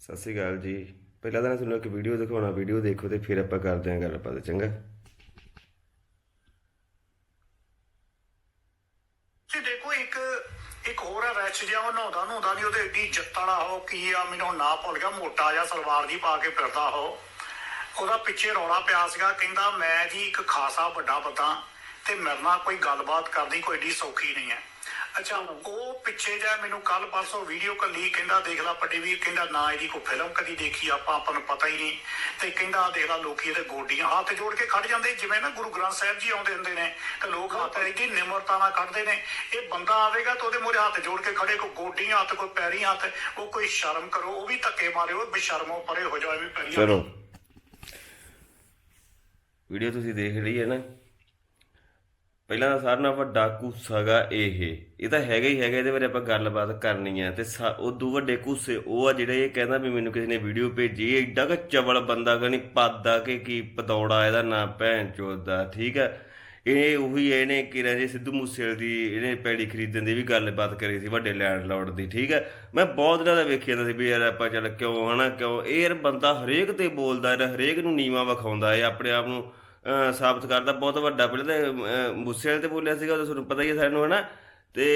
ਸਤਿ ਸ਼੍ਰੀ ਅਕਾਲ ਜੀ। ਪਹਿਲਾਂ ਤਾਂ ਤੁਹਾਨੂੰ ਇੱਕ ਵੀਡੀਓ ਦਿਖਾਉਣਾ ਵੀਡੀਓ ਦੇਖੋ ਤੇ ਫਿਰ ਆਪਾਂ ਕਰਦੇ ਹਾਂ ਗੱਲਬਾਤ, ਚੰਗਾ? ਤੇ ਦੇਖੋ, ਇੱਕ ਇੱਕ ਹੋਰ ਹੈ ਰੈਚ ਜਿਹਾ, ਉਹ ਨਹਾਉਂਦਾ ਨਹਾਉਂਦਾ ਨਹੀਂ, ਉਹਦੇ ਏਡੀ ਜੱਤ ਵਾਲਾ ਕੀ ਆ, ਮੈਨੂੰ ਨਾ ਭੁੱਲ ਗਿਆ, ਮੋਟਾ ਜਿਹਾ ਸਲਵਾਰ ਜੀ ਪਾ ਕੇ ਫਿਰਦਾ ਹੋ ਉਹਦਾ ਪਿੱਛੇ ਰੌਲਾ ਪਿਆ ਸੀਗਾ, ਕਹਿੰਦਾ, ਮੈਂ ਜੀ ਇੱਕ ਖਾਸਾ ਵੱਡਾ ਬੰਦਾ ਤੇ ਮੇਰੇ ਨਾਲ ਕੋਈ ਗੱਲਬਾਤ ਕਰਨੀ ਕੋਈ ਏਡੀ ਸੌਖੀ ਨਹੀਂ ਹੈ। ਅੱਛਾ ਉਹ ਪਿੱਛੇ ਜਾ ਮੈਨੂੰ ਕੱਲ ਪਰਸੋਂ ਵੀਡੀਓ ਕੱਲੀ ਕਹਿੰਦਾ ਦੇਖ ਲੈ ਪੱਟੀ ਵੀਰ ਕਹਿੰਦਾ ਨਾ ਇਹਦੀ ਕੋਈ ਫਿਲਮ ਕਦੀ ਦੇਖੀ ਆਪਾਂ ਆਪਾਂ ਨੂੰ ਪਤਾ ਹੀ ਨਹੀਂ। ਤੇ ਕਹਿੰਦਾ ਦੇਖ ਲੈ ਲੋਕੀ ਇਹਦੇ ਗੋਡੀਆਂ ਹੱਥ ਜੋੜ ਕੇ ਖੜ ਜਾਂਦੇ ਜਿਵੇਂ ਨਾ ਗੁਰੂ ਗ੍ਰੰਥ ਸਾਹਿਬ ਜੀ ਆਉਂਦੇ ਹੁੰਦੇ ਨੇ ਤੇ ਲੋਕ ਹੱਥ ਇਹਦੀ ਨਿਮਰਤਾ ਨਾਲ ਖੜਦੇ ਨੇ। ਇਹ ਬੰਦਾ ਆਵੇਗਾ ਤਾਂ ਉਹਦੇ ਮੂਹਰੇ ਹੱਥ ਜੋੜ ਕੇ ਖੜੇ ਕੋਈ ਗੋਡੀਆਂ ਹੱਥ ਕੋਈ ਪੈਰੀ ਹੱਥ ਉਹ ਕੋਈ ਸ਼ਰਮ ਕਰੋ ਉਹ ਵੀ ਧੱਕੇ ਮਾਰੇ ਉਹ ਬੇਸ਼ਰਮੋ ਪਰੇ ਹੋ ਜਾਵੇ ਵੀ ਪੈਰੀ ਚਲੋ। ਵੀਡੀਓ ਤੁਸੀਂ ਦੇਖ ਲਈ ਹੈ ਨਾ ਪਹਿਲਾਂ ਤਾਂ ਸਾਰਿਆਂ ਨਾਲੋਂ ਵੱਡਾ ਕੁੱਸਾਗਾ ਇਹ। ਇਹ ਤਾਂ ਹੈਗਾ ਹੀ ਹੈਗਾ, ਇਹਦੇ ਬਾਰੇ ਆਪਾਂ ਗੱਲਬਾਤ ਕਰਨੀ ਹੈ ਤੇ ਸਾ- ਉਦੋਂ ਵੱਡੇ ਕੁੱਸੇ ਉਹ ਆ ਜਿਹੜੇ ਇਹ ਕਹਿੰਦਾ ਵੀ ਮੈਨੂੰ ਕਿਸੇ ਨੇ ਵੀਡੀਓ ਭੇਜੀ, ਇਹ ਏਡਾ ਕਿ ਚਵਲ ਬੰਦਾ ਕਿ ਨਹੀਂ, ਪਾਦਾ ਕਿ ਕੀ ਪਤੌੜਾ ਇਹਦਾ ਨਾਂ, ਭੈਣ ਚੋਦ ਦਾ, ਠੀਕ ਹੈ ਇਹ ਉਹੀ ਇਹਨੇ ਕਿਹਾ ਜੀ ਸਿੱਧੂ ਮੂਸੇਵਾਲੇ ਦੀ, ਇਹਨੇ ਪੈੜੀ ਖਰੀਦਣ ਦੀ ਵੀ ਗੱਲਬਾਤ ਕਰੀ ਸੀ ਵੱਡੇ ਲੈਂਡਲੋਰਡ ਦੀ, ਠੀਕ ਹੈ ਮੈਂ ਬਹੁਤ ਜ਼ਿਆਦਾ ਵੇਖਿਆ ਜਾਂਦਾ ਸੀ ਵੀ ਯਾਰ ਆਪਾਂ ਚੱਲ ਕਿਉਂ, ਹਨਾ, ਕਿਉਂ? ਇਹ ਯਾਰ ਬੰਦਾ ਹਰੇਕ ਤੇ ਬੋਲਦਾ ਯਾਰ ਹਰੇਕ ਨੂੰ ਨੀਵਾ ਵਿਖਾਉਂਦਾ ਹੈ ਆਪਣੇ ਆਪ ਨੂੰ ਸਾਬਤ ਕਰਦਾ ਬਹੁਤ ਵੱਡਾ ਪਹਿਲਾਂ ਤਾਂ ਮੂਸੇ ਵਾਲੇ ਤੇ ਬੋਲਿਆ ਸੀਗਾ ਉਹ ਤੁਹਾਨੂੰ ਪਤਾ ਹੀ ਹੈ ਸਾਰਿਆਂ ਨੂੰ ਹਨਾ? ਤੇ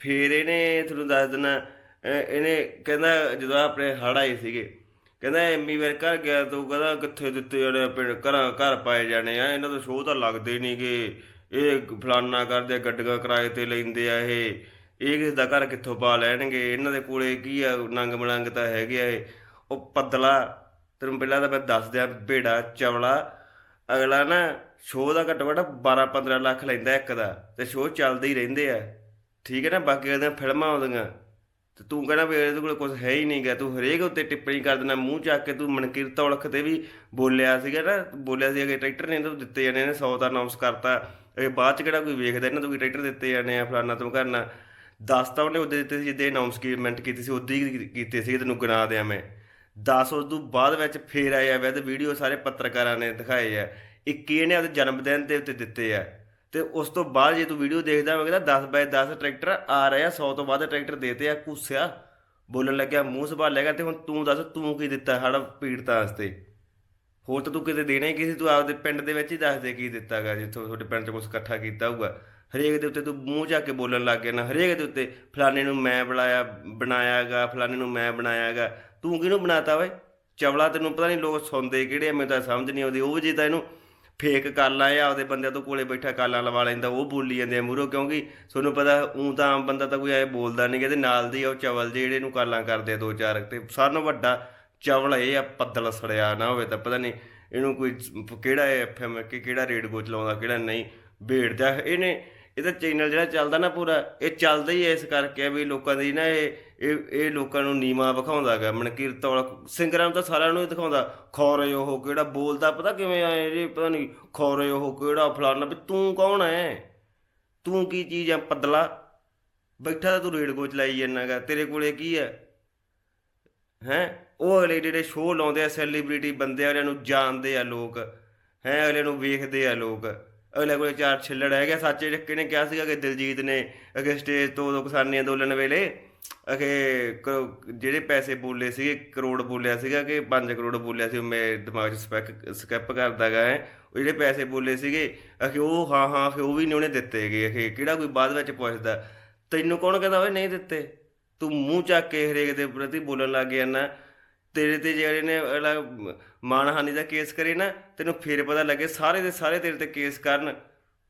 ਫਿਰ ਇਹਨੇ ਤੁਹਾਨੂੰ ਦੱਸ ਦਿਨਾ ਇਹਨੇ ਕਹਿੰਦਾ ਜਦੋਂ ਆਪਣੇ ਹੜ੍ਹ ਆਏ ਸੀਗੇ ਕਹਿੰਦਾ ਐਮੀ ਵਾਰ ਘਰ ਗਿਆ ਤੂੰ ਕਹਿੰਦਾ ਕਿੱਥੇ ਦਿੱਤੇ ਜਾਣੇ ਪਿੰਡ ਘਰਾਂ ਘਰ ਪਾਏ ਜਾਣੇ ਆ ਇਹਨਾਂ ਤੋਂ ਸ਼ੋਅ ਤਾਂ ਲੱਗਦੇ ਨਹੀਂਗੇ ਇਹ ਫਲਾਨਾ ਕਰਦੇ ਆ, ਗੱਡੀਆਂ ਕਿਰਾਏ ਤੇ ਲੈਂਦੇ ਆ ਇਹ। ਇਹ ਕਿਸ ਦਾ ਘਰ ਕਿੱਥੋਂ ਪਾ ਲੈਣਗੇ? ਇਹਨਾਂ ਦੇ ਕੋਲੇ ਕੀ ਆ? ਨੰਗ ਮਲੰਗ ਤਾਂ ਹੈਗੇ ਆ ਇਹ। ਉਹ ਪਤਲਾ ਤੈਨੂੰ ਪਹਿਲਾਂ ਤਾਂ ਮੈਂ ਦੱਸ ਦਿਆਂ ਭੇੜਾ ਚਵਲਾ ਅਗਲਾ ਨਾ ਸ਼ੋਅ ਦਾ ਘੱਟੋ ਘੱਟ 12 15 ਲੱਖ ਲੈਂਦਾ ਇੱਕ ਦਾ, ਤੇ ਸ਼ੋਅ ਚੱਲਦੇ ਹੀ ਰਹਿੰਦੇ ਆ। ਠੀਕ ਹੈ ਨਾ, ਬਾਕੀ ਦੀਆਂ ਫਿਲਮਾਂ ਆਉਂਦੀਆਂ ਤੇ ਤੂੰ ਕਹਿੰਦਾ ਵੀ ਇਹਦੇ ਕੋਲ ਕੁਝ ਹੈ ਹੀ ਨਹੀਂ ਗਿਆ ਤੂੰ ਹਰੇਕ ਉੱਤੇ ਟਿੱਪਣੀ ਕਰ ਦੇਣਾ ਮੂੰਹ ਚੱਕ ਕੇ ਤੂੰ ਮਨਕੀਰ ਤੌਲਖ ਤੇ ਵੀ ਬੋਲਿਆ ਸੀਗਾ ਨਾ, ਬੋਲਿਆ ਸੀ ਕਿ ਟਰੈਕਟਰ ਨੇ ਤੂੰ ਦਿੱਤੇ ਜਾਣੇ ਨੇ 100 ਦਾ ਅਨਾਉਂਸ ਕਰਤਾ। ਇਹ ਬਾਅਦ ਚ ਕਿਹੜਾ ਕੋਈ ਵੇਖਦਾ ਇਹਨਾਂ ਤੋਂ ਵੀ ਟਰੈਕਟਰ ਦਿੱਤੇ ਜਾਣੇ ਆ ਫਲਾਨਾ ਤੂੰ ਕਰਨਾ ਦਸ ਤਾਂ ਉਹਨੇ ਉਹਦੇ ਦਿੱਤੇ ਸੀ ਜਿੱਦੇ ਅਨਾਉਂਸਮੈਂਟ ਕੀਤੀ ਸੀ ਉਦੋਂ ਹੀ ਕੀਤੇ ਸੀ ਤੈਨੂੰ ਗਿਣਾ ਦਿਆਂ ਮੈਂ। 10 ਉਸ ਤੋਂ ਬਾਅਦ ਵਿੱਚ ਫੇਰ ਆਇਆ ਵੇ ਤੇ ਵੀਡੀਓ ਸਾਰੇ ਪੱਤਰਕਾਰਾਂ ਨੇ ਦਿਖਾਏ ਆ। 21 ਇਹਨੇ ਆਪਣੇ ਜਨਮ ਦਿਨ ਦੇ ਉੱਤੇ ਦਿੱਤੇ ਆ। ਤੇ ਉਸ ਤੋਂ ਬਾਅਦ ਜੇ ਤੂੰ ਵੀਡੀਓ ਦੇਖਦਾ ਹੋਵੇਂਗਾ ਤਾਂ 10 ਬਾਏ 10 ਟਰੈਕਟਰ ਆ ਰਿਹਾ ਆ 100 ਤੋਂ ਵੱਧ ਟਰੈਕਟਰ ਦੇਤੇ ਆ ਕੁੱਸਿਆ ਬੋਲਣ ਲੱਗਿਆ, ਮੂੰਹ ਸੰਭਾਲੇਗਾ ਤੇ ਹੁਣ ਤੂੰ ਦੱਸ, ਤੂੰ ਕੀ ਦਿੱਤਾ ਹੜ ਪੀੜਤਾਂ ਵਾਸਤੇ? ਹੋਰ ਤਾਂ ਤੂੰ ਕਿਤੇ ਦੇਣਾ ਹੀ ਕਿਸੇ, ਤੂੰ ਆਪਦੇ ਪਿੰਡ ਦੇ ਵਿੱਚ ਹੀ ਦੱਸ ਦੇ ਕੀ ਦਿੱਤਾਗਾ, ਜਿੱਥੋਂ ਤੁਹਾਡੇ ਪਿੰਡ 'ਚ ਕੁਝ ਇਕੱਠਾ ਕੀਤਾ ਹੋਊਗਾ। ਹਰੇਕ ਦੇ ਉੱਤੇ ਤੂੰ ਮੂੰਹ ਜਾ ਕੇ ਬੋਲਣ ਲੱਗ ਗਿਆ ਨਾ, ਹਰੇਕ ਦੇ ਉੱਤੇ ਫਲਾਣੇ ਨੂੰ ਮੈਂ ਬਣਾਇਆ ਬਣਾਇਆਗਾ, ਫਲਾਣੇ ਨੂੰ ਮੈਂ ਬਣਾਇਆਗਾ। ਤੂੰ ਕਿਹਨੂੰ ਬਣਾਤਾ ਓਏ? ਚਵਲਾ ਤੈਨੂੰ ਪਤਾ ਨਹੀਂ ਲੋਕ ਸੁਣਦੇ ਕਿਹੜੇ ਮੈਨੂੰ ਤਾਂ ਸਮਝ ਨਹੀਂ ਆਉਂਦੀ, ਉਹ ਜੇ ਤਾਂ ਇਹਨੂੰ ਫੇਕ ਕਾਲਾਂ ਆ, ਆਪਦੇ ਬੰਦਿਆਂ ਤੋਂ ਕੋਲੇ ਬੈਠਾ ਕਾਲਾਂ ਲਵਾ ਲੈਂਦਾ, ਉਹ ਬੋਲੀ ਜਾਂਦੇ ਆ ਮੂਹਰੋਂ, ਕਿਉਂਕਿ ਤੁਹਾਨੂੰ ਪਤਾ ਉਂ ਤਾਂ ਆਮ ਬੰਦਾ ਤਾਂ ਕੋਈ ਐ ਬੋਲਦਾ ਨਹੀਂ ਇਹਦੇ ਨਾਲ ਦੀ ਉਹ ਚਵਲ ਜਿਹੜੇ ਨੂੰ ਕਾਲਾਂ ਕਰਦੇ ਆ ਦੋ ਚਾਰ, ਤੇ ਸਾਰਿਆਂ ਨਾਲੋਂ ਵੱਡਾ ਚਵਲ ਇਹ ਆ ਪੱਦਲ ਸੜਿਆ ਨਾ ਹੋਵੇ ਤਾਂ ਪਤਾ ਨਹੀਂ ਇਹਨੂੰ ਕੋਈ ਕਿਹੜਾ ਐਫਐਮ ਕਿ ਕਿਹੜਾ ਰੇਡੀਓ ਚਲਾਉਂਦਾ ਕਿਹੜਾ ਨਹੀਂ ਭੇੜਦਾ ਇਹਨੇ ਇਹ ਤਾਂ ਚੈਨਲ ਜਿਹੜਾ ਚੱਲਦਾ ਨਾ ਪੂਰਾ, ਇਹ ਚੱਲਦਾ ਹੀ ਇਸ ਕਰਕੇ ਵੀ ਲੋਕਾਂ ਦੀ ਨਾ ਇਹ ਇਹ ਇਹ ਲੋਕਾਂ ਨੂੰ ਨੀਮਾ ਵਿਖਾਉਂਦਾ ਗਾ। ਮਨਕੀਰ ਤੌਲ ਸਿੰਗਰਾਂ ਨੂੰ ਤਾਂ ਸਾਰਿਆਂ ਨੂੰ ਹੀ ਦਿਖਾਉਂਦਾ। ਖੌਰੇ ਉਹ, ਕਿਹੜਾ ਬੋਲਦਾ, ਪਤਾ ਕਿਵੇਂ ਆ ਇਹ ਪਤਾ ਨਹੀਂ, ਖੌਰੇ ਉਹ, ਕਿਹੜਾ ਫਲਾਣਾ, ਵੀ ਤੂੰ ਕੌਣ ਐ? ਤੂੰ ਕੀ ਚੀਜ਼ ਹੈ ਪਤਲਾ? ਬੈਠਾ ਤਾਂ ਤੂੰ ਰੇਡਗੋ ਚਲਾਈ ਜਾਣਾਗਾ ਤੇਰੇ ਕੋਲੇ ਕੀ ਹੈ ਹੈ? ਉਹ ਅਗਲੇ ਜਿਹੜੇ ਸ਼ੋਅ ਲਾਉਂਦੇ ਆ ਸੈਲੀਬ੍ਰਿਟੀ ਬੰਦੇ ਵਾਲਿਆਂ ਨੂੰ ਜਾਣਦੇ ਆ ਲੋਕ। ਹੈ? ਅਗਲੇ ਨੂੰ ਵੇਖਦੇ ਆ ਲੋਕ। ਅਗਲੇ ਕੋਲੇ ਚਾਰ ਛਿੱਲੜ ਹੈਗੇ ਸੱਚੇ ਰੱਕੇ ਨੇ ਕਿਹਾ ਸੀਗਾ ਕਿ ਦਿਲਜੀਤ ਨੇ ਅਗੇ ਸਟੇਜ ਤੋਂ ਕਿਸਾਨੀ ਅੰਦੋਲਨ ਵੇਲੇ ਅਗੇ ਜਿਹੜੇ ਪੈਸੇ ਬੋਲੇ ਸੀਗੇ ਕਰੋੜ ਬੋਲਿਆ ਸੀਗਾ ਕਿ 5 ਕਰੋੜ ਬੋਲਿਆ ਸੀ, ਉਹ ਮੇਰੇ ਦਿਮਾਗ 'ਚ ਸਪੈਕ ਸਕੈਪ ਕਰਦਾਗਾ ਹੈ। ਉਹ ਜਿਹੜੇ ਪੈਸੇ ਬੋਲੇ ਸੀਗੇ, ਅਖੇ ਉਹ ਹਾਂ ਹਾਂ, ਅਖੇ ਉਹ ਵੀ ਨਹੀਂ ਉਹਨੇ ਦਿੱਤੇ ਗਏ ਅਖੇ ਕਿਹੜਾ ਕੋਈ ਬਾਅਦ ਵਿੱਚ ਪੁੱਛਦਾ, ਤੈਨੂੰ ਕੌਣ ਕਹਿੰਦਾ ਓਏ ਨਹੀਂ ਦਿੱਤੇ? ਤੂੰ ਮੂੰਹ ਚੱਕ ਕੇ ਹਰੇਕ ਦੇ ਪ੍ਰਤੀ ਬੋਲਣ ਲੱਗ ਗਿਆ ਨਾ ਤੇਰੇ ਤੇ ਜਿਹੜੇ ਨੇ ਅਗਲਾ ਮਾਨਹਾਨੀ ਦਾ ਕੇਸ ਕਰੇ ਨਾ, ਤੈਨੂੰ ਫੇਰ ਪਤਾ ਲੱਗੇ ਸਾਰੇ ਦੇ ਸਾਰੇ ਤੇਰੇ ਤੇ ਕੇਸ ਕਰਨ।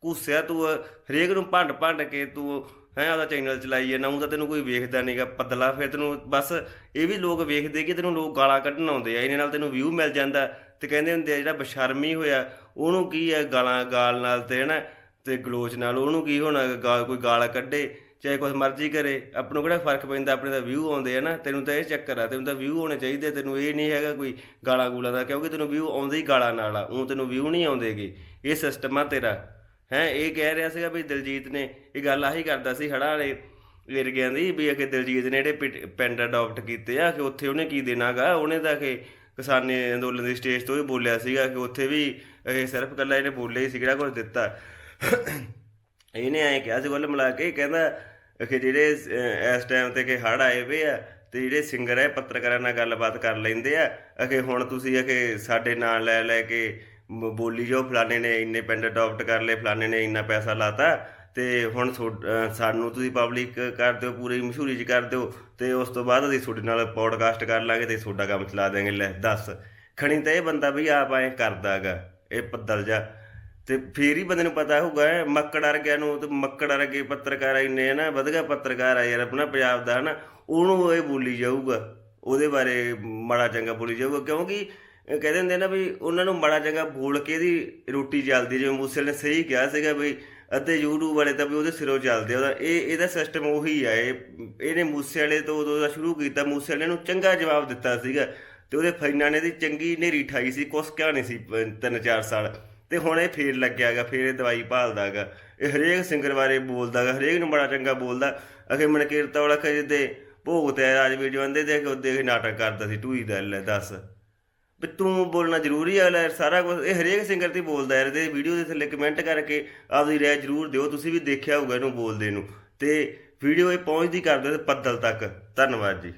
ਘੁੱਸਿਆ ਤੂੰ, ਹਰੇਕ ਨੂੰ ਭੰਡ ਭੰਡ ਕੇ ਤੂੰ, ਹੈ ਆਦਾ ਚੈਨਲ ਚਲਾਈ ਜਾਂਦਾ ਉਹ ਤਾਂ ਤੈਨੂੰ ਕੋਈ ਵੇਖਦਾ ਨਹੀਂਗਾ ਪਤਲਾ ਫਿਰ ਤੈਨੂੰ ਬਸ ਇਹ ਵੀ ਲੋਕ ਵੇਖਦੇ ਕਿ ਤੈਨੂੰ ਲੋਕ ਗਾਲਾਂ ਕੱਢਣ ਆਉਂਦੇ ਆ ਇਹਨੇ ਨਾਲ ਤੈਨੂੰ ਵਿਊ ਮਿਲ ਜਾਂਦਾ। ਤੇ ਕਹਿੰਦੇ ਹੁੰਦੇ ਆ, ਜਿਹੜਾ ਬਸ਼ਰਮੀ ਹੋਇਆ, ਉਹਨੂੰ ਕੀ ਹੈ ਗਾਲਾਂ ਗਾਲ ਨਾਲ ਤੇ, ਹਨਾ, ਤੇ ਗਲੋਚ ਨਾਲ ਉਹਨੂੰ ਕੀ ਹੋਣਾ ਗਾ- ਕੋਈ ਗਾਲ ਕੱਢੇ। ਚਾਹੇ ਕੁਛ ਮਰਜ਼ੀ ਕਰੇ ਆਪ ਨੂੰ ਕਿਹੜਾ ਫ਼ਰਕ ਪੈਂਦਾ, ਆਪਣੇ ਦਾ ਵਿਊ ਆਉਂਦੇ ਆ ਨਾ, ਤੈਨੂੰ ਤਾਂ ਇਹ ਚੱਕਰ ਆ, ਤੈਨੂੰ ਤਾਂ ਵਿਊ ਹੋਣੇ ਚਾਹੀਦੇ, ਤੈਨੂੰ ਇਹ ਨਹੀਂ ਹੈਗਾ ਕੋਈ ਗਾਲਾਂ ਗੂਲਾਂ ਦਾ, ਕਿਉਂਕਿ ਤੈਨੂੰ ਵਿਊ ਆਉਂਦੇ ਹੀ ਗਾਲਾਂ ਨਾਲ ਆ ਉਹ ਤੈਨੂੰ ਵਿਊ ਨਹੀਂ ਆਉਂਦੇਗੇ, ਇਹ ਸਿਸਟਮ ਆ ਤੇਰਾ। ਹੈ, ਇਹ ਕਹਿ ਰਿਹਾ ਸੀਗਾ ਵੀ ਦਿਲਜੀਤ ਨੇ, ਇਹ ਗੱਲ ਆਹੀ ਕਰਦਾ ਸੀ ਹੜਾ ਵਾਲੇ ਏਰੀਆ ਦੀ ਵੀ ਅਖੇ ਦਿਲਜੀਤ ਨੇ ਜਿਹੜੇ ਪਿੰਡ- ਪਿੰਡ ਅਡਾਪਟ ਕੀਤੇ ਆ, ਕਿ ਉੱਥੇ ਉਹਨੇ ਕੀ ਦੇਣਾਗਾ ਉਹਨੇ ਤਾਂ ਕਿ ਕਿਸਾਨੀ ਅੰਦੋਲਨ ਦੀ ਸਟੇਜ ਤੋਂ ਹੀ ਬੋਲਿਆ ਸੀਗਾ ਕਿ ਉੱਥੇ ਵੀ ਇਹ ਸਿਰਫ ਕੱਲਾ ਇਹਨੇ ਬੋਲੇ ਹੀ ਸੀ, ਕਿਹੜਾ ਕੁਝ ਦਿੱਤਾ। ਇਹਨੇ ਐਂ ਕਿਹਾ ਸੀ ਕੁੱਲ ਮਿਲਾ ਕੇ, ਕਹਿੰਦਾ ਕਿ ਜਿਹੜੇ ਇਸ ਟਾਈਮ ਤੇ ਕਿ ਹੜ ਆਏ ਵੇ ਆ, ਤੇ ਜਿਹੜੇ ਸਿੰਗਰ ਹੈ ਪੱਤਰਕਾਰਾਂ ਨਾਲ ਗੱਲਬਾਤ ਕਰ ਲੈਂਦੇ ਆ ਅਖੇ ਹੁਣ ਤੁਸੀਂ ਅਖੇ ਸਾਡੇ ਨਾਂ ਲੈ ਲੈ ਕੇ ਬੋਲੀ ਜਾਓ, ਫਲਾਣੇ ਨੇ ਇੰਨੇ ਪਿੰਡ ਅਡਾਪਟ ਕਰ ਲਏ, ਫਲਾਣੇ ਨੇ ਇੰਨਾ ਪੈਸਾ ਲਾਤਾ, ਤੇ ਹੁਣ ਥੋ- ਸਾਨੂੰ ਤੁਸੀਂ ਪਬਲਿਕ ਕਰ ਦਿਓ, ਪੂਰੀ ਮਸ਼ਹੂਰੀ ਚ ਕਰ ਦਿਓ, ਤੇ ਉਸ ਤੋਂ ਬਾਅਦ ਅਸੀਂ ਤੁਹਾਡੇ ਨਾਲ ਪੋਡਕਾਸਟ ਕਰ ਲਾਂਗੇ ਤੇ ਤੁਹਾਡਾ ਕੰਮ ਚਲਾ ਦੇਾਂਗੇ ਲੈ, ਦੱਸ। ਖਣੀ ਤਾਂ ਇਹ ਬੰਦਾ ਵੀ ਆਪ ਐ ਕਰਦਾਗਾ ਇਹ ਪੱਦਲ ਜਾ ਤੇ ਫੇਰ ਹੀ ਬੰਦੇ ਨੂੰ ਪਤਾ ਹੋਊਗਾ ਮੱਕੜ ਵਰਗਿਆਂ ਨੂੰ ਤੇ ਮੱਕੜ ਵਰਗੇ ਪੱਤਰਕਾਰ ਇੰਨੇ ਆ ਨਾ ਵਧੀਆ ਪੱਤਰਕਾਰ ਆ ਯਾਰ ਆਪਣਾ ਪੰਜਾਬ ਦਾ ਹਨਾ, ਉਹਨੂੰ ਇਹ ਬੋਲੀ ਜਾਊਗਾ, ਉਹਦੇ ਬਾਰੇ ਮਾੜਾ ਚੰਗਾ ਬੋਲੀ ਜਾਊਗਾ, ਕਿਉਂਕਿ ਇਹ ਕਹਿੰਦੇ ਹੁੰਦੇ ਨਾ ਵੀ ਉਹਨਾਂ ਨੂੰ ਮਾੜਾ ਚੰਗਾ ਬੋਲ ਕੇ ਦੀ ਰੋਟੀ ਚੱਲਦੀ, ਜਿਵੇਂ ਮੂਸੇਲ ਨੇ ਸਹੀ ਕਿਹਾ ਸੀਗਾ ਵੀ ਅਤੇ YouTube ਵਾਲੇ ਤਾਂ ਵੀ ਉਹਦੇ ਸਿਰੋਂ ਚੱਲਦੇ ਆ, ਉਹਦਾ ਇਹ, ਇਹਦਾ ਸਿਸਟਮ ਉਹੀ ਆ, ਇਹ, ਇਹਨੇ ਮੂਸੇ ਵਾਲੇ ਤੋਂ ਉਦੋਂ ਦਾ ਸ਼ੁਰੂ ਕੀਤਾ, ਮੂਸੇ ਵਾਲੇ ਨੂੰ ਚੰਗਾ ਜਵਾਬ ਦਿੱਤਾ ਸੀਗਾ, ਤੇ ਉਹਦੇ ਫੈਨਾਂ ਨੇ ਦੀ ਚੰਗੀ ਨੇਰੀ ਠਾਈ ਸੀ, ਕੁਛ ਕਿਹਾ ਨਹੀਂ ਸੀ ਪ- ਤਿੰਨ ਚਾਰ ਸਾਲ। ਤੇ ਹੁਣ ਇਹ ਫੇਰ ਲੱਗਿਆਗਾ ਫੇਰ ਇਹ ਦਵਾਈ ਭਾਲਦਾਗਾ ਇਹ ਹਰੇਕ ਸਿੰਗਰ ਬਾਰੇ ਬੋਲਦਾਗਾ ਹਰੇਕ ਨੂੰ ਬੜਾ ਚੰਗਾ ਬੋਲਦਾ। ਅਖੇ ਮਨਕੀਰਤਾ ਵਾਲਾ ਖੇ ਦੇ ਭੋਗ ਤੇ ਰਾਜ ਵੀਡੀਓ ਆਂਦੇ ਤੇ ਉਹਦੇ ਇਹ ਨਾਟਕ ਕਰਦਾ ਸੀ, ਟੂਈ ਦਾ ਲੈ ਦੱਸ। ਵੀ ਤੂੰ ਬੋਲਣਾ ਜ਼ਰੂਰੀ ਹੈ ਲੈ, ਸਾਰਾ ਕੁਝ ਇਹ ਹਰੇਕ ਸਿੰਗਰ ਤੇ ਬੋਲਦਾ ਯਾਰ ਤੇ ਵੀਡੀਓ ਦੇ ਥੱਲੇ ਕਮੈਂਟ ਕਰਕੇ ਆਪਦੀ ਰਾਏ ਜ਼ਰੂਰ ਦਿਓ, ਤੁਸੀਂ ਵੀ ਦੇਖਿਆ ਹੋਊਗਾ ਇਹਨੂੰ ਬੋਲਦੇ ਨੂੰ। ਤੇ ਵੀਡੀਓ ਇਹ ਪਹੁੰਚਦੀ ਕਰਦੇ ਦਿਓ ਪੱਦਲ ਤੱਕ। ਧੰਨਵਾਦ ਜੀ।